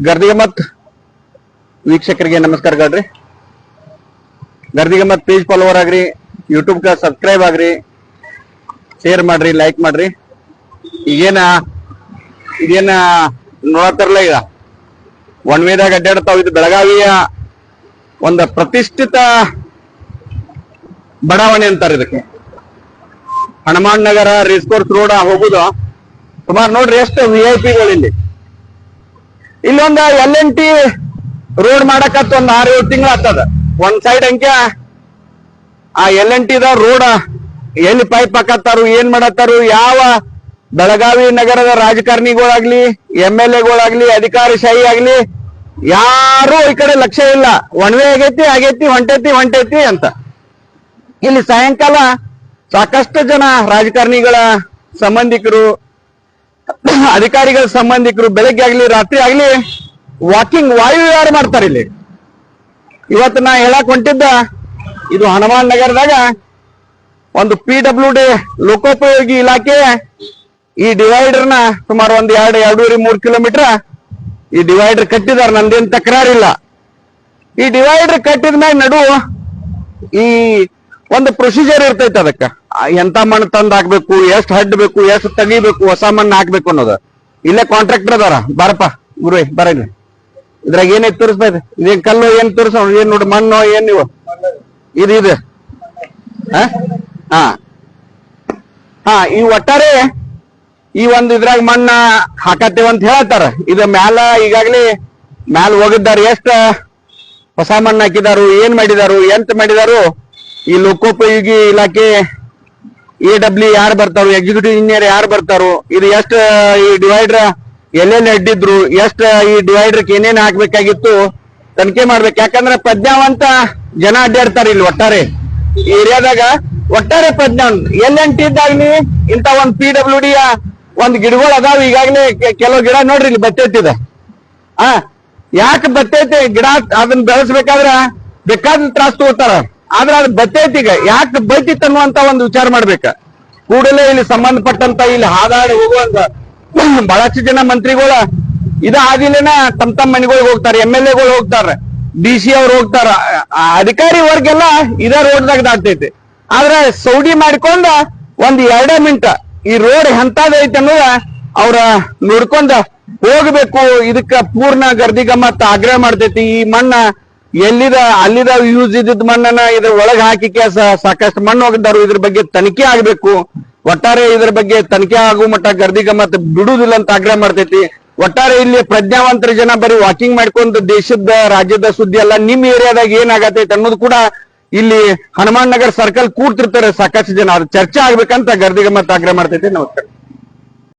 ಗರ್ದಿಗಮ್ಮತ್ ವೀಕ್ಷಕರಿಗೆ ನಮಸ್ಕಾರಗಳ್ರಿ Gardigammat page follower ಆಗ್ರಿ ಯೂಟ್ಯೂಬ್ ಕ ಸಬ್ಸ್ಕ್ರೈಬ್ ಆಗ್ರಿ ಶೇರ್ ಮಾಡ್ರಿ ಲೈಕ್ ಮಾಡ್ರಿ. ಈಗೇನ ಇದೇನ ನೋಡತ್ತಾರಲ್ಲ ಈಗ. ಒನ್ ವೇದಾಗ ಅಡ್ಡಾಡ್ತಾವ ಇದು ಬೆಳಗಾವಿಯ ಒಂದು ಪ್ರತಿಷ್ಠಿತ ಬಡಾವಣೆ ಅಂತಾರೆ ಇದಕ್ಕೆ. Hanuman Nagar race course road ಹೋಗುದು. ಸುಮಾರು ನೋಡ್ರಿ ಎಷ್ಟು ವಿ ಐ ಪಿಗಳು ಇಲ್ಲಿ ಇಲ್ಲೊಂದ ಎಲ್ ಎನ್ ಟಿ ರೋಡ್ ಮಾಡಕತ್ತ ಒಂದ್ ಆರು ಏಳು ತಿಂಗಳ ಆಗ್ತದ ಒಂದ್ ಸೈಡ್ ಅಂಕ ಆ ಎಲ್ ಎನ್ ಟಿದ ರೋಡ್ ಎಲ್ಲಿ ಪೈಪ್ ಹಾಕತ್ತಾರು, ಏನ್ ಮಾಡತ್ತಾರು, ಯಾವ ಬೆಳಗಾವಿ ನಗರದ ರಾಜಕಾರಣಿಗಳಾಗ್ಲಿ ಎಂ ಎಲ್ ಎಗಳಾಗ್ಲಿ ಅಧಿಕಾರಿಶಾಹಿ ಆಗ್ಲಿ ಯಾರು ಈ ಕಡೆ ಲಕ್ಷ್ಯ ಇಲ್ಲ. ಒಣವೆ ಆಗೈತಿ ಆಗೈತಿ, ಹೊಂಟೈತಿ ಹೊಂಟೈತಿ ಅಂತ. ಇಲ್ಲಿ ಸಾಯಂಕಾಲ ಸಾಕಷ್ಟು ಜನ ರಾಜಕಾರಣಿಗಳ ಸಂಬಂಧಿಕರು ಅಧಿಕಾರಿಗಳ ಸಂಬಂಧಿಕರು ಬೆಳಗ್ಗೆ ಆಗ್ಲಿ, ರಾತ್ರಿ ಆಗ್ಲಿ ವಾಕಿಂಗ್ ವಾಯು ವಿಹಾರ ಮಾಡ್ತಾರೆ ಇಲ್ಲಿ? ಇವತ್ತು ನಾ ಹೇಳಕ್ ಹೊಂಟಿದ್ದ, ಇದು ಹನುಮಾನ್ ನಗರದಾಗ ಒಂದು ಪಿ ಡಬ್ಲ್ಯೂ ಡಿ ಲೋಕೋಪಯೋಗಿ ಇಲಾಖೆ ಈ ಡಿವೈಡರ್ನ ಸುಮಾರು ಒಂದ್ ಎರಡು, ಎರಡೂವರೆ, ಮೂರು ಕಿಲೋಮೀಟರ್ ಈ ಡಿವೈಡರ್ ಕಟ್ಟಿದಾರ. ನಂದೇನ್ ತಕರಾರಿಲ್ಲ. ಈ ಡಿವೈಡರ್ ಕಟ್ಟಿದ ಮ್ಯಾಗ ನಡು ಈ ಒಂದು ಪ್ರೊಸೀಜರ್ ಇರ್ತೈತೆ ಅದಕ್ಕ. ಎಂತ ಮಣ್ಣು ತಂದ್ ಹಾಕ್ಬೇಕು ಎಷ್ಟ್ ಹಡ್ ಬೇಕು ಎಷ್ಟ್ ತೆಗಿಬೇಕು, ಹೊಸ ಮಣ್ಣು ಹಾಕ್ಬೇಕು ಅನ್ನೋದು. ಇಲ್ಲೇ ಕಾಂಟ್ರಾಕ್ಟರ್ ಅದಾರ. ಬಾರಪ್ಪ ಗುರು ಬರ ಇದ್ರಾಗ ಏನೈತಿ ತೋರಿಸ್ತಾ ಇದೆ ಕಲ್ಲು ಏನ್ ತೋರಿಸ ಏನ್ ನೋಡಿ, ಮಣ್ಣು, ಏನ್ ನೀವು? ಇದು ಇದು. ಹಾ? ಹಾ. ಈ ಒಟ್ಟಾರೆ ಈ ಒಂದ್ ಇದ್ರಾಗ ಮಣ್ಣ ಹಾಕತ್ತೇವ ಅಂತ ಹೇಳತ್ತಾರ ಇದು ಮ್ಯಾಲ ಈಗಾಗ್ಲಿ ಮ್ಯಾಲ ಹೋಗಿದ್ದಾರ. ಎಷ್ಟ ಹೊಸ ಮಣ್ಣು ಹಾಕಿದಾರು, ಏನ್ ಮಾಡಿದಾರು, ಎಂತ ಮಾಡಿದಾರು? ಈ ಲೋಕೋಪಯೋಗಿ ಇಲಾಖೆ ಎ ಡಬ್ಲ್ಯೂ ಯಾರು ಬರ್ತಾರೋ? ಎಕ್ಸಿಕ್ಯೂಟಿವ್ ಇಂಜಿನಿಯರ್ ಯಾರು ಬರ್ತಾರೋ? ಇದು ಎಷ್ಟು ಈ ಡಿವೈಡರ್ ಎಲ್ಲೆಲ್ಲಿ ಅಡ್ಡಿದ್ರು? ಎಷ್ಟು ಈ ಡಿವೈಡರ್ ಏನೇನು ಹಾಕ್ಬೇಕಾಗಿತ್ತು? ತನಿಖೆ ಮಾಡ್ಬೇಕು. ಯಾಕಂದ್ರೆ ಪ್ರಜ್ಞಾವಂತ ಜನ ಅಡ್ಡಾಡ್ತಾರೆ ಇಲ್ಲಿ ಒಟ್ಟಾರೆ. ಏರಿಯಾದಾಗ ಒಟ್ಟಾರೆ ಪ್ರಜ್ಞಾವಂತ ಎಲ್ ಎನ್ ಇದ್ದಾಗ್ಲಿ ಇಂತ ಒಂದ್ ಪಿ ಡಬ್ಲ್ಯೂ ಡಿ ಒಂದ್ ಗಿಡಗಳು ಅದಾವ ಈಗಾಗಲೇ. ಕೆಲವು ಗಿಡ ನೋಡ್ರಿ ಇಲ್ಲಿ ಬತ್ತೈತಿದೆ ಆ, ಯಾಕೆ ಬತ್ತೈತಿ ಗಿಡ ಅದನ್ನ ಬೆಳೆಸ್ಬೇಕಾದ್ರ ಬೇಕಾದ ತ್ರಾಸ್ ತಗೋತಾರ. ಆದ್ರೆ ಅದು ಬತ್ತೈತಿ ಈಗ ಯಾಕೆ ಬೈತಿತ್ತು ಅನ್ನುವಂತ ಒಂದು ವಿಚಾರ ಮಾಡ್ಬೇಕ. ಕೂಡಲೇ ಇಲ್ಲಿ ಸಂಬಂಧಪಟ್ಟಂತ ಇಲ್ಲಿ ಹಾದಾಡಿ ಹೋಗುವಂತ ಬಹಳಷ್ಟು ಜನ ಮಂತ್ರಿಗಳ ಇದ ಆದಿಲೇನ ತಮ್ಮ ತಮ್ಮ ಮನೆಗಳಿಗೆ ಹೋಗ್ತಾರೆ ಎಂ ಎಲ್ ಎಗಳು ಹೋಗ್ತಾರ ಡಿ ಸಿ ಅವ್ರು ಹೋಗ್ತಾರ. ಅಧಿಕಾರಿ ವರ್ಗೆಲ್ಲ ಇದ ರೋಡ್ದಾಗ ದಾಟ್ತೈತಿ. ಆದ್ರೆ ಸೌಡಿ ಮಾಡ್ಕೊಂಡ ಒಂದ್ ಎರಡೇ ಮಿನಿಟ್ ಈ ರೋಡ್ ಎಂತದೈತೆ ಅನ್ನೋದ ಅವ್ರ ನೋಡ್ಕೊಂಡ ಹೋಗ್ಬೇಕು. ಇದಕ್ಕ ಪೂರ್ಣ ಗರ್ದಿಗಮ್ಮತ್ತ ಆಗ್ರಹ ಮಾಡ್ತೈತಿ. ಈ ಮಣ್ಣ ಎಲ್ಲಿದ, ಅಲ್ಲಿದ ಯೂಸ್ ಇದ್ದಿದ್ ಮಣ್ಣನ್ನ ಇದ್ರ ಒಳಗೆ ಹಾಕಿ ಕೇಸ ಸಾಕಷ್ಟು ಮಣ್ಣು ಹೋಗಿದ್ದಾರು ಇದ್ರ ಬಗ್ಗೆ ತನಿಖೆ ಆಗ್ಬೇಕು. ಒಟ್ಟಾರೆ ಇದ್ರ ಬಗ್ಗೆ ತನಿಖೆ ಆಗುವ ಮಟ್ಟ ಗರ್ದಿಗಮ್ಮತ್ತ ಬಿಡುದಿಲ್ಲ ಅಂತ ಆಗ್ರಹ ಮಾಡ್ತೈತಿ. ಒಟ್ಟಾರೆ ಇಲ್ಲಿ ಪ್ರಜ್ಞಾವಂತರ ಜನ ಬರೀ ವಾಕಿಂಗ್ ಮಾಡ್ಕೊಂಡು ದೇಶದ ರಾಜ್ಯದ ಸುದ್ದಿ ಅಲ್ಲ, ನಿಮ್ ಏರಿಯಾದಾಗ ಏನಾಗತೈತಿ ಅನ್ನೋದು ಕೂಡ ಇಲ್ಲಿ ಹನುಮಾನ್ ನಗರ್ ಸರ್ಕಲ್ ಕೂಡ್ತಿರ್ತಾರೆ ಸಾಕಷ್ಟು ಜನ. ಅದು ಚರ್ಚೆ ಆಗ್ಬೇಕಂತ ಗರ್ದಿಗಮ್ಮತ್ತ ಆಗ್ರಹ ಮಾಡ್ತೈತಿ. ನಮಸ್ಕಾರ.